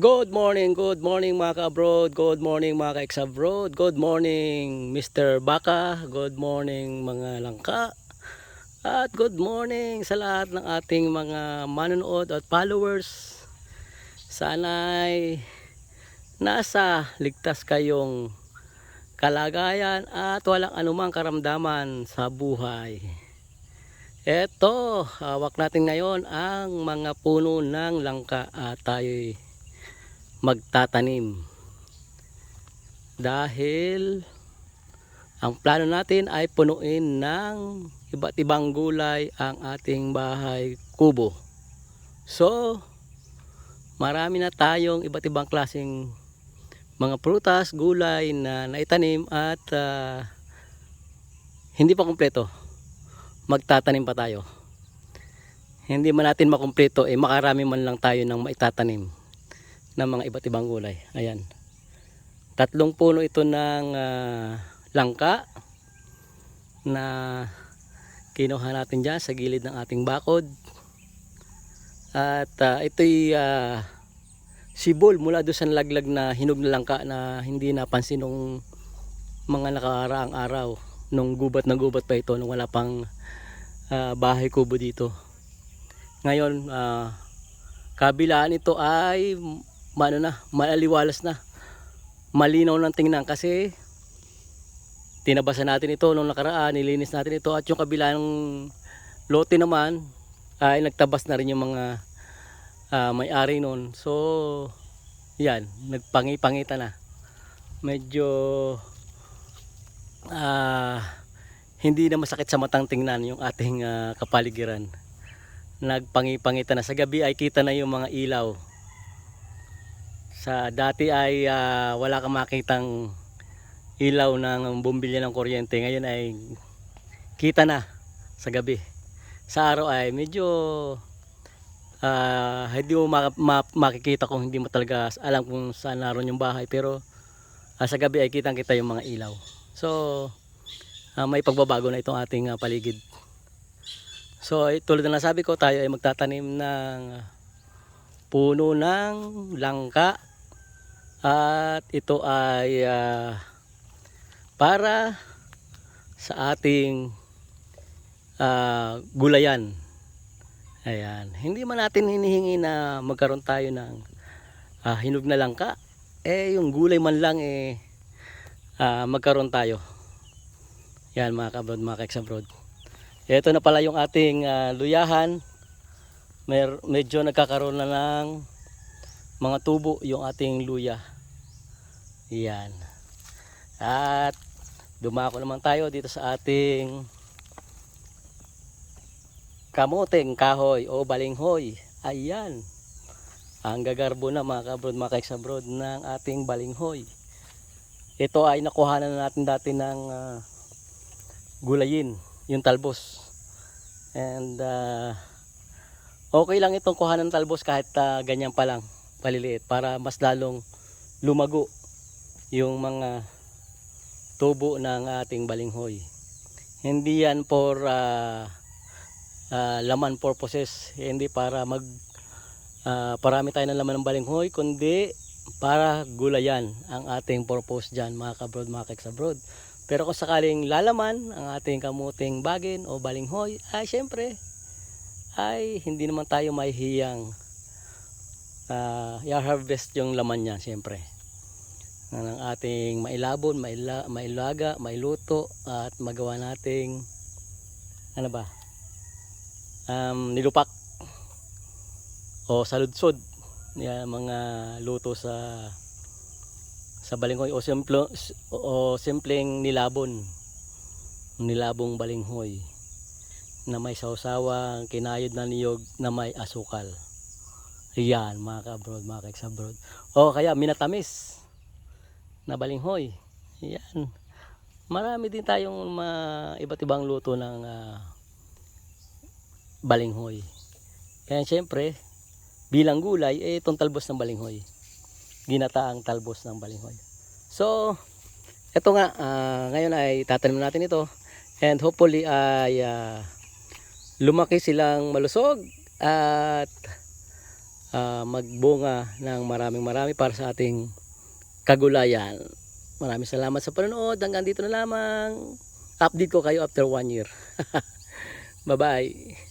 Good morning, good morning mga ka-abroad, good morning mga ka-ex-abroad, good morning Mr. Baka, good morning mga langka, at good morning sa lahat ng ating mga manonood at followers. Sana'y nasa ligtas kayong kalagayan at walang anumang karamdaman sa buhay. Eto, hawak natin ngayon ang mga puno ng langka at tayo'y magtatanim. Dahil ang plano natin ay punuin ng iba't ibang gulay ang ating bahay kubo. So, marami na tayong iba't ibang klaseng mga prutas, gulay na naitanim at ah, hindi pa kumpleto. Magtatanim pa tayo. Hindi man natin makumpleto, eh makarami man lang tayo ng maitatanim ng mga iba't ibang gulay. Ayan. Tatlong puno ito ng ah, langka na kinuha natin dyan sa gilid ng ating bakod. At ah, ito'y ah, sibol mula doon sa laglag na hinog na langka na hindi napansin nung mga nakaraang araw nung gubat na gubat pa ito nung wala pang ah, bahay kubo dito. Ngayon, ah, kabilaan ito ay mano na, malaliwalas na. Malinaw ng tingnan kasi tinabasan natin ito nung nakaraan, nilinis natin ito at yung kabilang lote naman ay nagtabas na rin yung mga ah, may-ari noon. So, yan, nagpangi-pangita na. Medyo ah, hindi na masakit sa matang tingnan yung ating ah, kapaligiran. Nagpangi-pangita na. Sa gabi ay kita na yung mga ilaw sa dati ay ah, wala kang makitang ilaw ng bumbilya ng kuryente. Ngayon ay kita na sa gabi. Sa araw ay medyo ah, hindi mo ma- ma- makikita kung hindi mo talaga alam kung saan naroon yung bahay. Pero ah, sa gabi ay kitang kita yung mga ilaw. So ah, may pagbabago na itong ating ah, paligid. So tulad na nasabi ko tayo ay magtatanim ng puno ng langka at ito ay ah, para sa ating ah, gulayan. Ayan. Hindi man natin hinihingi na magkaroon tayo ng ah, hinog na langka. Eh, yung gulay man lang eh ah, magkaroon tayo. Yan mga kabrod, mga kaex-abroad. Ito na pala yung ating ah, luyahan. Mer medyo nagkakaroon na ng mga tubo yung ating luya. Yan. At dumako naman tayo dito sa ating kamoteng kahoy o balinghoy. Ayan. Ang gagarbo na mga kabrod, mga kaex-abroad ng ating balinghoy. Ito ay nakuhanan na natin dati ng ah, gulayin, yung talbos. And ah, okay lang itong kuhanan ng talbos kahit ah, ganyan pa lang, paliliit, para mas lalong lumago yung mga tubo ng ating balinghoy. Hindi yan for ah, ah, laman purposes, hindi para mag ah, parami tayo ng laman ng balinghoy, kundi para gulayan ang ating purpose dyan mga kabrod, mga keks abroad. Pero kung sakaling lalaman ang ating kamuting bagin o balinghoy, ay syempre, ay hindi naman tayo mahihiyang uh, i-harvest yung laman niya syempre. Ng ating mailabon, maila, mailaga, mailuto at magawa nating ano ba? Um, nilupak o saludsod yan mga luto sa sa balinghoy o simple o simpleng nilabon nilabong balinghoy na may sausawang kinayod na niyog na may asukal. Yan mga ka-abroad mga ka-abroad o kaya minatamis na balinghoy. Yan. Marami din tayong mga iba't ibang luto ng ah, balinghoy. Kaya syempre bilang gulay eh itong talbos ng balinghoy. Ginataang talbos ng balinghoy. So eto nga ah, ngayon ay tatanim natin ito. And hopefully ay ah, lumaki silang malusog at ah, magbunga ng maraming marami para sa ating kagulayan. Maraming salamat sa panonood. Hanggang dito na lamang. Update ko kayo after one year. Bye-bye.